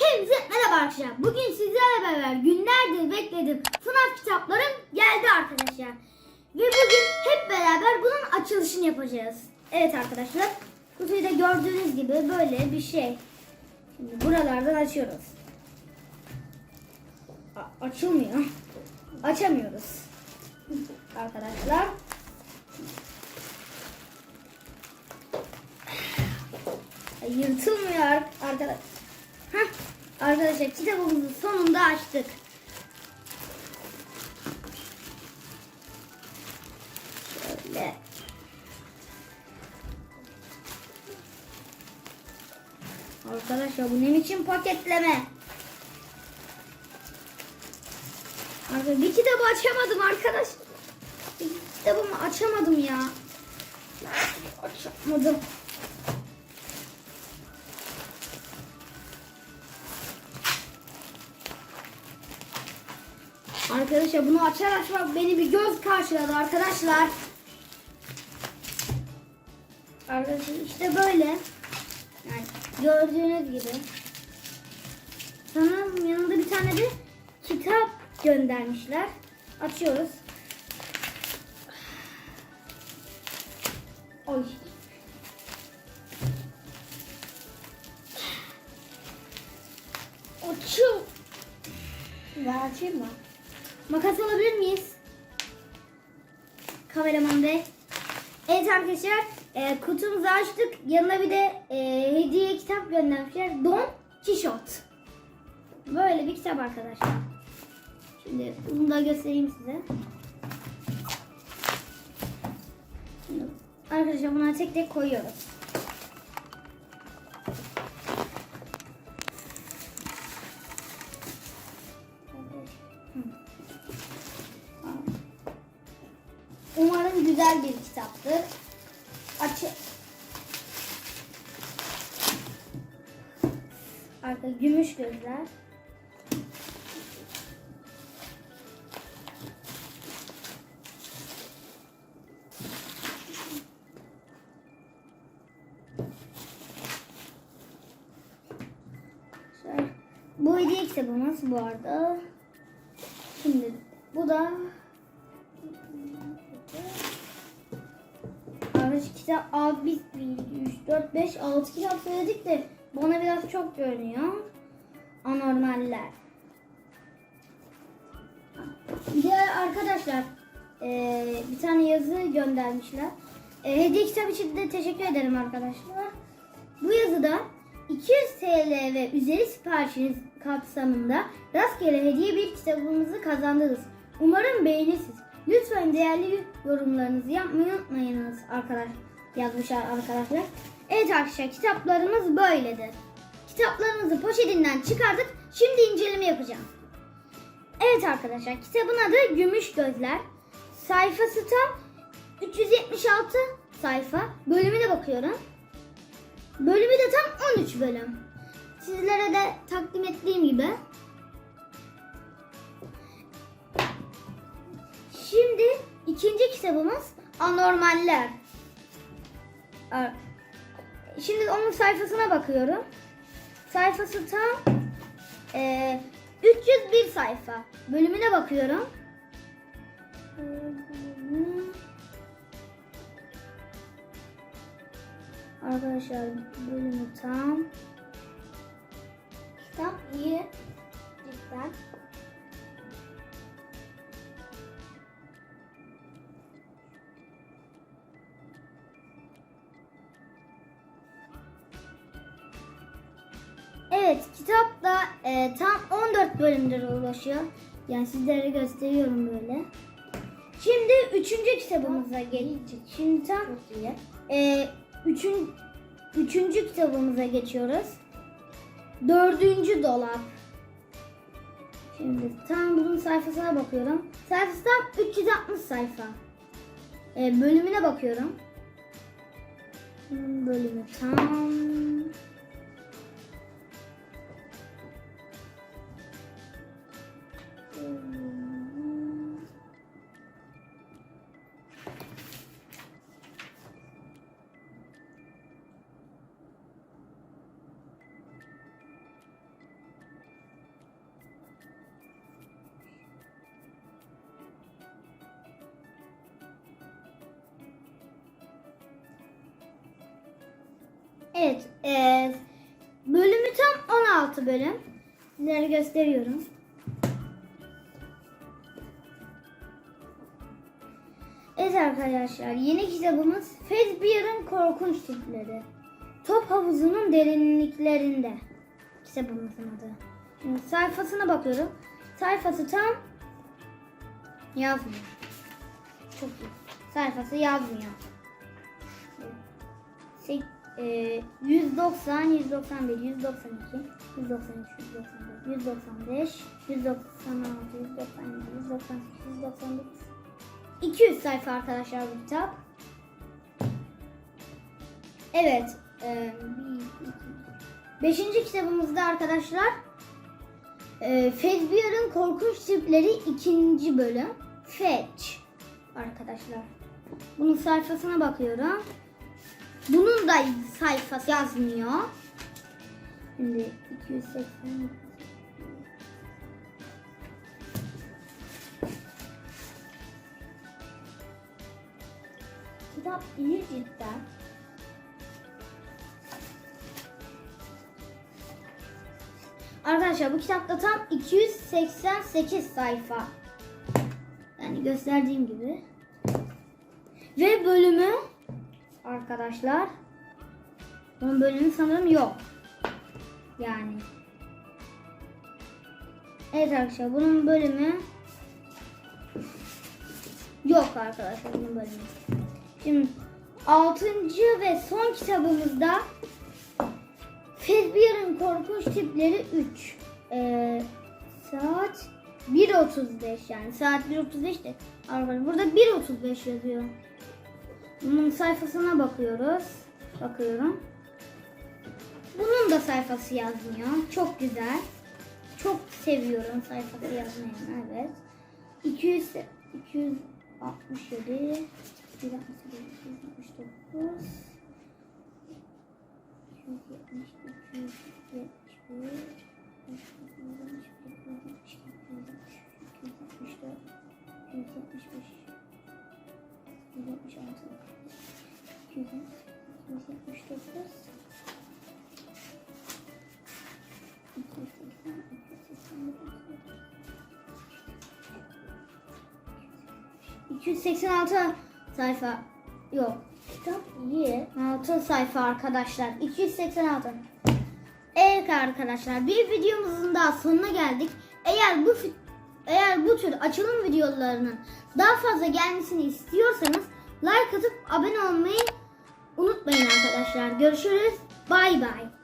Hepinize merhaba arkadaşlar. Bugün sizlerle beraber günlerdir beklediğim FNAF kitaplarım geldi arkadaşlar. Ve bugün hep beraber bunun açılışını yapacağız. Evet arkadaşlar. Kutuyu da gördüğünüz gibi böyle bir şey. Şimdi buralardan açıyoruz. A- açılmıyor. Açamıyoruz. Arkadaşlar. Yırtılmıyor arkadaşlar. Arkadaşlar kitabımızı sonunda açtık. Şöyle. Arkadaşlar bu ne biçim paketleme? Arkadaşlar bir kitabı açamadım arkadaş. Bir kitabımı açamadım ya. Açamadım. Arkadaşlar bunu açar açmak beni bir göz karşıladı arkadaşlar. Arkadaşlar işte böyle. Yani gördüğünüz gibi. Sanırım yanında bir tane de kitap göndermişler. Açıyoruz. Oy. Açıl. Ver açayım mı? Makas alabilir miyiz? Kameraman bey. Evet arkadaşlar e, kutumuzu açtık. Yanına bir de e, hediye kitap göndermişler. Don Kişot. Böyle bir kitap arkadaşlar. Şimdi bunu da göstereyim size. Arkadaşlar bunları tek tek koyuyoruz. Umarım güzel bir kitaptır. Aç. Arka gümüş gözler. Bu hediye kitabımız bu arada. Şimdi bu da Arkadaş kitap 6, 1, 2, 3, 4, 5, 6 kitap söyledik de bana biraz çok görünüyor. Anormaller. De arkadaşlar eee, bir tane yazı göndermişler. Eee, hediye kitap için de teşekkür ederim arkadaşlar. Bu yazıda 200 TL ve üzeri siparişiniz kapsamında rastgele hediye bir kitabımızı kazandınız. Umarım beğenirsiniz. Lütfen değerli yorumlarınızı yapmayı unutmayınız arkadaş yazmışlar arkadaşlar. Evet arkadaşlar kitaplarımız böyledir. Kitaplarımızı poşetinden çıkardık. Şimdi inceleme yapacağım. Evet arkadaşlar kitabın adı Gümüş Gözler. Sayfası tam 376 sayfa. Bölümüne bakıyorum. Bölümü de tam 13 bölüm. Sizlere de takdim ettiğim gibi. Kitabımız Anormaller. Ar- Şimdi onun sayfasına bakıyorum. Sayfası tam eee 301 sayfa. Bölümüne bakıyorum. Arkadaşlar bölümü tam. Evet, kitap da e, tam 14 bölümlere ulaşıyor. Yani sizlere gösteriyorum böyle. Şimdi üçüncü kitabımıza geçtik. Şimdi tam e, üçün, üçüncü kitabımıza geçiyoruz. Dördüncü dolap. Şimdi tam bunun sayfasına bakıyorum. Sayfası tam 360 sayfa. E, bölümüne bakıyorum. Bölümü tam Evet. eee, bölümü tam 16 bölüm. Sizlere gösteriyorum. Evet arkadaşlar yeni kitabımız Fazbear'ın korkunç tipleri. Top havuzunun derinliklerinde. Kitabımızın adı. Şimdi sayfasına bakıyorum. Sayfası tam yazmıyor. Çok iyi. Sayfası yazmıyor. Sek- e, 190, 191, 192, 193, 194, 195, 196, 197, 198, 199, 200 sayfa arkadaşlar bu kitap. Evet. E, beşinci kitabımızda arkadaşlar e, Fazbear'ın korkunç tipleri ikinci bölüm. Fetch arkadaşlar. Bunun sayfasına bakıyorum. Da sayfası yazmıyor. Şimdi 280 Kitap iyi cidden. Arkadaşlar bu kitapta tam 288 sayfa. Yani gösterdiğim gibi. Ve bölümü arkadaşlar bunun bölümü sanırım yok. Yani. Evet arkadaşlar bunun bölümü yok arkadaşlar bunun bölümü. Şimdi 6. ve son kitabımızda Fazbear'ın korkunç tipleri 3. Ee, saat 1.35 yani saat 1.35 de arkadaşlar burada 1.35 yazıyor. Bunun sayfasına bakıyoruz. Bakıyorum. Sayfası yazmıyor. Çok güzel. Çok seviyorum sayfası yazmayanı. Evet. 200 267 168 269 ...286 sayfa yok. Kitap iyi. 6 sayfa arkadaşlar. 286. Evet arkadaşlar bir videomuzun daha sonuna geldik. Eğer bu eğer bu tür açılım videolarının daha fazla gelmesini istiyorsanız like atıp abone olmayı unutmayın arkadaşlar. Görüşürüz. Bay bay.